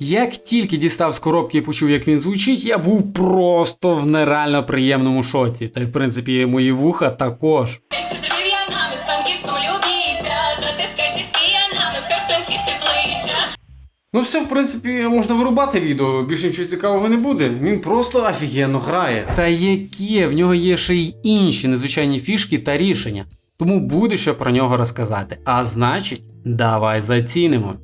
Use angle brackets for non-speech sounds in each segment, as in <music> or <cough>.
Як тільки дістав з коробки і почув, як він звучить, я був просто в нереально приємному шоці. Та й в принципі мої вуха також. Ну все, в принципі, можна вирубати відео, більше нічого цікавого не буде. Він просто офігенно грає. Та яке, в нього є ще й інші незвичайні фішки та рішення. Тому буде що про нього розказати. А значить, давай зацінимо.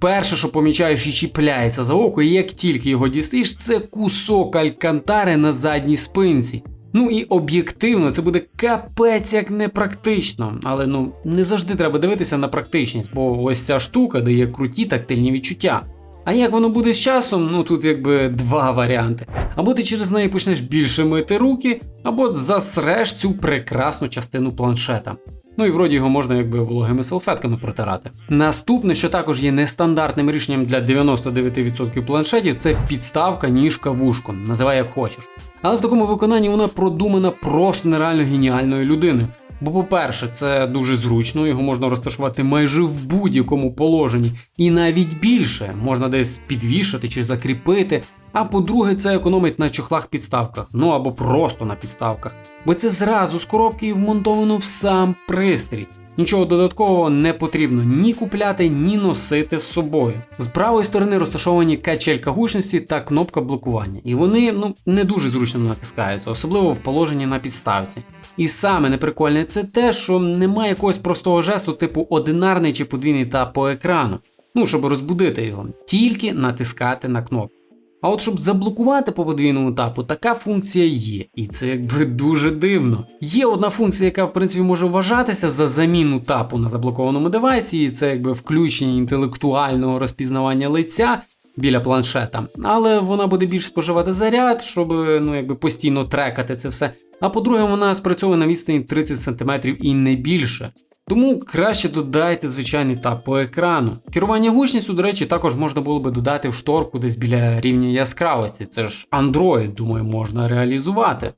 Перше, що помічаєш і чіпляється за око, і як тільки його дістиш, це кусок алькантари на задній спинці. Ну і об'єктивно це буде капець як непрактично. Але ну не завжди треба дивитися на практичність, бо ось ця штука дає круті тактильні відчуття. А як воно буде з часом, ну тут якби два варіанти. Або ти через неї почнеш більше мити руки, або засреш цю прекрасну частину планшета. Ну і вроді його можна якби вологими салфетками протирати. Наступне, що також є нестандартним рішенням для 99% планшетів, це підставка ніжка вушко, називай як хочеш. Але в такому виконанні вона продумана просто нереально геніальною людиною. Бо, по-перше, це дуже зручно, його можна розташувати майже в будь-якому положенні, і навіть більше можна десь підвішати чи закріпити. А по-друге, це економить на чохлах підставках, ну або просто на підставках. Бо це зразу з коробки і вмонтовано в сам пристрій. Нічого додаткового не потрібно ні купляти, ні носити з собою. З правої сторони розташовані качелька гучності та кнопка блокування, і вони ну не дуже зручно натискаються, особливо в положенні на підставці. І саме неприкольне це те, що немає якогось простого жесту, типу одинарний чи подвійний тап по екрану. Ну, щоб розбудити його, тільки натискати на кнопку. А от щоб заблокувати по подвійному тапу, така функція є, і це якби дуже дивно. Є одна функція, яка в принципі може вважатися за заміну тапу на заблокованому девайсі, і це якби включення інтелектуального розпізнавання лиця біля планшета, але вона буде більш споживати заряд, щоб ну якби постійно трекати це все. А по-друге, вона спрацьовує на відстані 30 см і не більше. Тому краще додайте звичайний тап по екрану. Керування гучністю, до речі, також можна було би додати в шторку десь біля рівня яскравості. Це ж Android, думаю, можна реалізувати.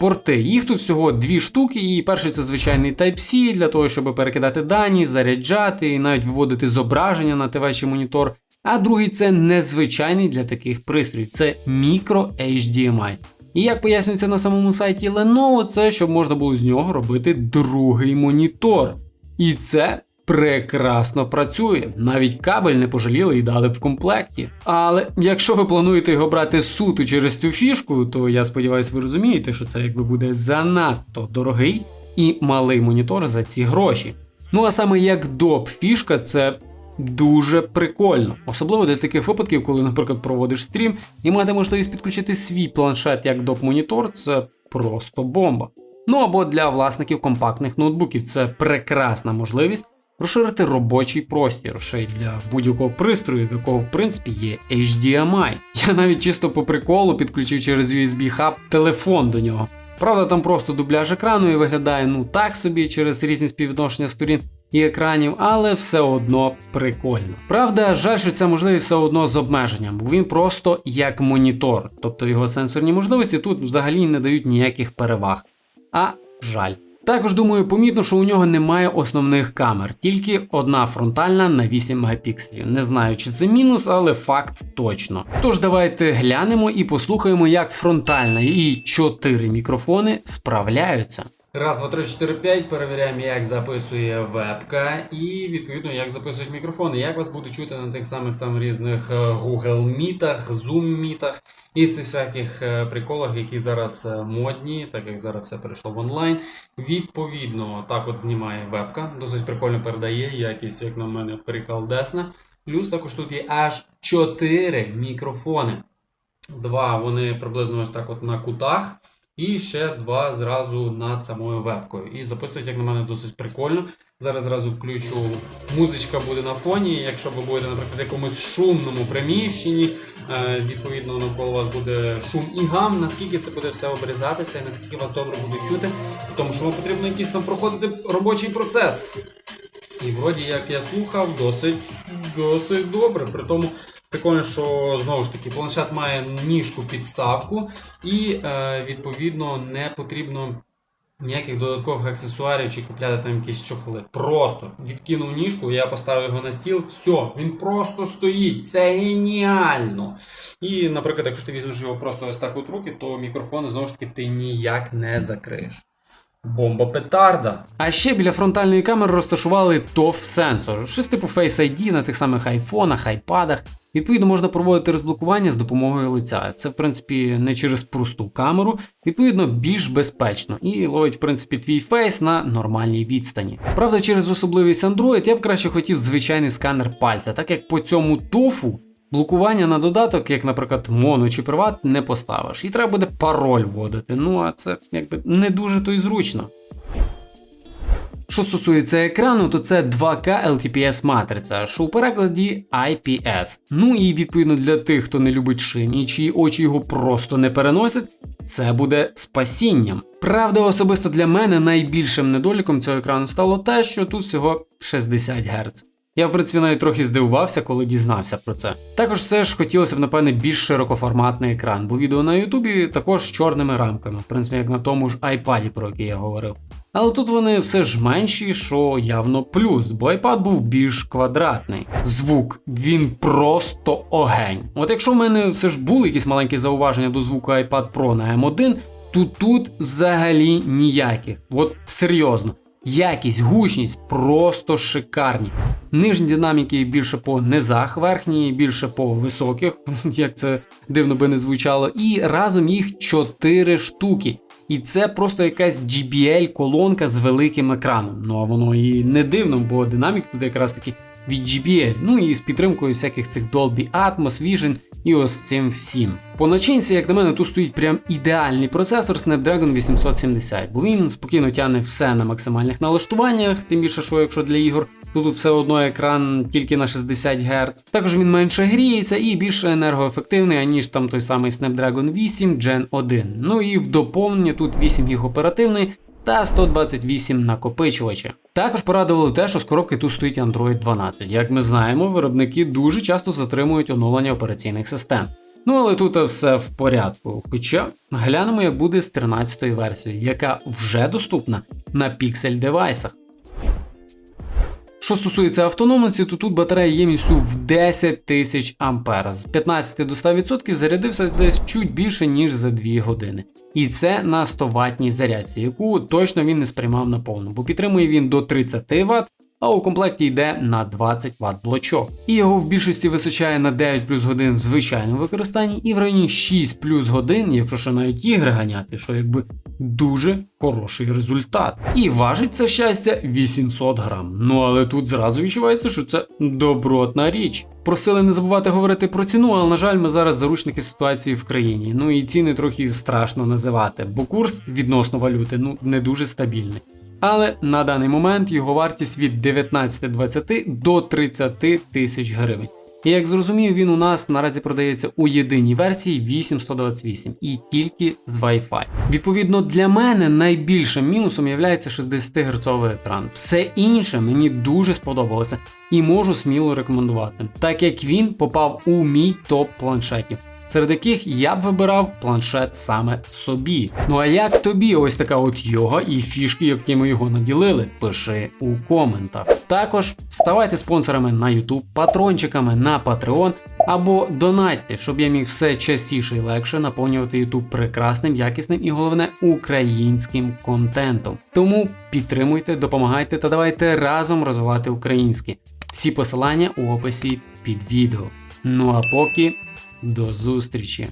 Порти. Їх тут всього дві штуки, і перший це звичайний Type-C для того, щоб перекидати дані, заряджати і навіть виводити зображення на ТВ чи монітор. А другий це незвичайний для таких пристроїв, це Micro HDMI. І як пояснюється на самому сайті Lenovo, це щоб можна було з нього робити другий монітор. І це прекрасно працює. Навіть кабель не пожаліли і дали в комплекті. Але якщо ви плануєте його брати суто через цю фішку, то я сподіваюся, ви розумієте, що це якби буде занадто дорогий і малий монітор за ці гроші. Ну а саме як доп фішка, це дуже прикольно, особливо для таких випадків, коли, наприклад, проводиш стрім і мати можливість підключити свій планшет як доп монітор, це просто бомба. Ну або для власників компактних ноутбуків це прекрасна можливість розширити робочий простір ще й для будь-якого пристрою, в якого в принципі є HDMI. Я навіть чисто по приколу підключив через USB хаб телефон до нього. Правда, там просто дубляж екрану і виглядає ну так собі через різні співвідношення сторін і екранів, але все одно прикольно. Правда, жаль, що ця можливість все одно з обмеженням, бо він просто як монітор, тобто його сенсорні можливості тут взагалі не дають ніяких переваг. А жаль. Також думаю, помітно, що у нього немає основних камер, тільки одна фронтальна на 8 мегапікселів. Не знаю, чи це мінус, але факт точно. Тож давайте глянемо і послухаємо, як фронтальна і 4 мікрофони справляються. Раз, два, три, чотири, п'ять. Перевіряємо, як записує вебка, і відповідно як записують мікрофони. Як вас буде чути на тих самих там різних е, Google мітах, Zoom мітах і цих всяких е, приколах, які зараз е, модні, так як зараз все перейшло в онлайн. Відповідно, так от знімає вебка, досить прикольно передає, якість, як на мене, приколдесна. Плюс також тут є аж 4 мікрофони. Два вони приблизно ось так от на кутах. І ще два зразу над самою вебкою. І записують, як на мене, досить прикольно. Зараз зразу включу, музичка буде на фоні. Якщо ви будете, наприклад, в якомусь шумному приміщенні, е, відповідно навколо вас буде шум і гам, наскільки це буде все обрізатися, і наскільки вас добре буде чути, тому що вам потрібно якийсь там проходити робочий процес. І вроді, як я слухав, досить досить добре. При тому прикольно, що знову ж таки планшет має ніжку підставку, і е, відповідно не потрібно Ніяких додаткових аксесуарів чи купляти там якісь чохли. Просто відкинув ніжку, я поставив його на стіл. Все, він просто стоїть. Це геніально. І, наприклад, якщо ти візьмеш його просто ось так от руки, то мікрофон знову ж таки ти ніяк не закриєш. Бомба петарда. А ще біля фронтальної камери розташували TOF сенсор, щось типу Face ID на тих самих айфонах, айпадах. Відповідно, можна проводити розблокування з допомогою лиця. Це, в принципі, не через просту камеру, відповідно, більш безпечно і ловить, в принципі, твій фейс на нормальній відстані. Правда, через особливість Android я б краще хотів звичайний сканер пальця, так як по цьому тофу блокування на додаток, як, наприклад, моно чи приват, не поставиш. І треба буде пароль вводити. Ну а це якби не дуже то й зручно. Що стосується екрану, то це 2К LTPS матриця, що у перекладі IPS. Ну і відповідно для тих, хто не любить шин і чиї очі його просто не переносять, це буде спасінням. Правда, особисто для мене найбільшим недоліком цього екрану стало те, що тут всього 60 Гц. Я, в принципі, навіть трохи здивувався, коли дізнався про це. Також все ж хотілося б, напевне, більш широкоформатний екран, бо відео на Ютубі також з чорними рамками, в принципі, як на тому ж iPad, про який я говорив. Але тут вони все ж менші, що явно плюс, бо iPad був більш квадратний. Звук, він просто огень. От якщо в мене все ж були якісь маленькі зауваження до звуку iPad Pro на M1, то тут взагалі ніяких. От серйозно. Якість, гучність просто шикарні. Нижні динаміки більше по низах, верхні більше по високих, <laughs> як це дивно би не звучало, і разом їх 4 штуки. І це просто якась JBL-колонка з великим екраном. Ну а воно і не дивно, бо динамік тут якраз таки від JBL, ну і з підтримкою всяких цих Dolby Atmos, Vision і ось цим всім. По начинці, як на мене, тут стоїть прям ідеальний процесор Snapdragon 870, бо він спокійно тягне все на максимальних налаштуваннях, тим більше, що якщо для ігор, то тут все одно екран тільки на 60 Гц. Також він менше гріється і більш енергоефективний, аніж там той самий Snapdragon 8 Gen 1. Ну і в доповнення тут 8 ГБ оперативний та 128 накопичувача. Також порадували те, що з коробки тут стоїть Android 12. Як ми знаємо, виробники дуже часто затримують оновлення операційних систем. Ну але тут все в порядку. Хоча глянемо, як буде з 13-ї версії, яка вже доступна на Pixel девайсах. Що стосується автономності, то тут батарея ємністю в 10 тисяч ампер. З 15 до 100% зарядився десь чуть більше, ніж за 2 години. І це на 100 ваттній зарядці, яку точно він не сприймав на повну, бо підтримує він до 30 Вт, а у комплекті йде на 20 Вт блочок. І його в більшості височає на 9 плюс годин в звичайному використанні і в районі 6 плюс годин, якщо ще навіть ігри ганяти, що якби дуже хороший результат. І важить це щастя 800 грам. Ну але тут зразу відчувається, що це добротна річ. Просили не забувати говорити про ціну, але на жаль, ми зараз заручники ситуації в країні. Ну і ціни трохи страшно називати, бо курс відносно валюти ну не дуже стабільний. Але на даний момент його вартість від 19-20 до 30 тисяч гривень. І як зрозумів, він у нас наразі продається у єдиній версії 8128 і тільки з Wi-Fi. Відповідно, для мене найбільшим мінусом є 60 герцовий екран. Все інше мені дуже сподобалося і можу сміло рекомендувати, так як він попав у мій топ планшетів. Серед яких я б вибирав планшет саме собі. Ну а як тобі ось така от йога і фішки, якими його наділили? Пиши у коментах. Також ставайте спонсорами на YouTube, патрончиками на Patreon або донатьте, щоб я міг все частіше і легше наповнювати YouTube прекрасним, якісним і головне українським контентом. Тому підтримуйте, допомагайте та давайте разом розвивати українське. Всі посилання у описі під відео. Ну а поки. До зустрічі!